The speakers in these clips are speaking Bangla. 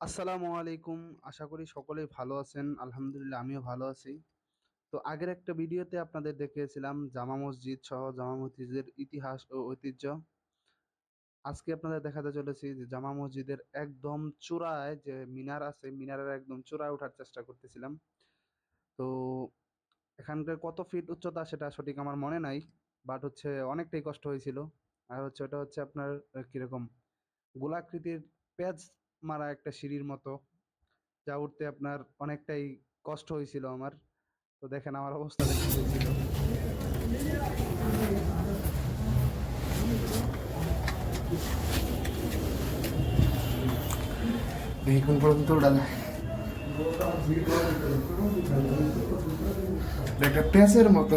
আসসালামু আলাইকুম। আশা করি সকলেই ভালো আছেন। আলহামদুলিল্লাহ, আমিও ভালো আছি। তো আগের একটা ভিডিওতে আপনাদের দেখিয়েছিলাম জামা মসজিদ সহ জামা মসজিদের ইতিহাস ও ঐতিহ্য। আজকে আপনাদের দেখাতে চলেছি যে জামা মসজিদের একদম চূড়ায় যে মিনার আছে, মিনারের একদম চূড়ায় ওঠার চেষ্টা করতেছিলাম। তো এখানকার কত ফিট উচ্চতা সেটা সঠিক আমার মনে নাই বাট হচ্ছে অনেকটাই কষ্ট হয়েছিল। আর হচ্ছে ওটা হচ্ছে আপনার কীরকম? গোলাকৃতির পেঁয়াজ মারা একটা সিঁড়ির মতো যা উঠতে আপনার অনেকটাই কষ্ট হয়েছিল আমার তো দেখেন আমার অবস্থা হয়েছিল মতো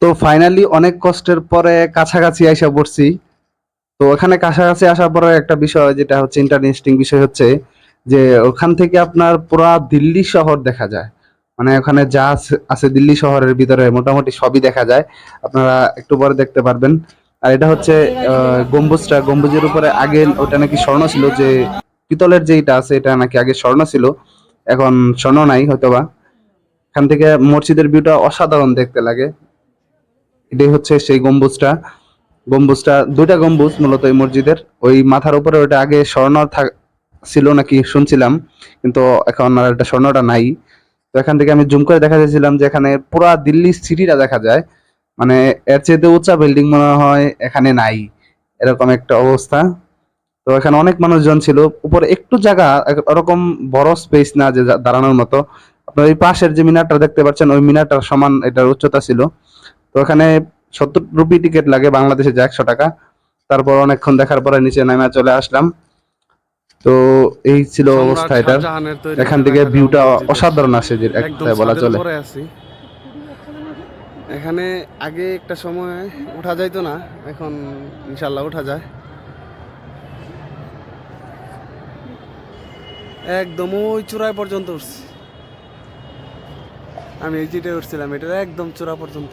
তো ফাইনালি অনেক কষ্টের পরে কাছাকাছি এসে পড়ছি। তো ওখানে কাছাকাছি আসার পরে একটা বিষয় যেটা হচ্ছে ইন্টারেস্টিং বিষয় হচ্ছে যে ওখান থেকে আপনার পুরা দিল্লি শহর দেখা যায়। মানে ওখানে যা আছে- দিল্লি শহরের ভিতরে মোটামুটি সবই দেখা যায়। আপনারা একটু পরে দেখতে পারবেন। আর এটা হচ্ছে গম্বুজটা। গম্বুজের উপরে আগে ওটা নাকি স্বর্ণ ছিল যে পিতলের যেটা আছে, এটা নাকি আগে স্বর্ণ ছিল। এখন স্বর্ণ নাই হয়তোবা। এখান থেকে মসজিদের ভিউটা অসাধারণ দেখতে লাগে। এটাই হচ্ছে সেই গম্বুজটা। গম্বুজটা দুইটা গম্বুজ মূলত এই মসজিদের। ওই মাথার উপরে ওটা আগে স্বর্ণ ছিল নাকি শুনছিলাম, কিন্তু এখন আর এটা স্বর্ণটা নাই। তো এখান থেকে আমি জুম করে দেখা যাচ্ছিলাম যে এখানে পুরা দিল্লি সিটিটা দেখা যায়। মানে এর চেয়ে উঁচা বিল্ডিং মনে হয় এখানে নাই। এরকম একটা অবস্থা। তো এখানে অনেক মানুষজন ছিল। উপরে একটু জায়গা ওরকম বড় স্পেস না যে দাঁড়ানোর মতো। আপনার ওই পাশের যে মিনারটা দেখতে পাচ্ছেন, ওই মিনারটার সমান এটার উচ্চতা ছিল। তো এখানে সত্তর রুপি টিকিট লাগে বাংলাদেশে যা একশো টাকা। তারপর অনেকক্ষণ দেখার পরে নিচে নেমে চলে আসলাম। তো এই ছিল অবস্থা এটার এখান থেকে ভিউটা অসাধারণ আসে যে এক কথায় বলা চলে। এখানে আগে একটা সময় ওঠা যাইতো না এখন ইনশাল্লাহ ওঠা যায়। একদম ওই চূড়ায় পর্যন্ত উঠছি। আমি এই চিটে উঠছিলাম এটা একদম চূড়া পর্যন্ত।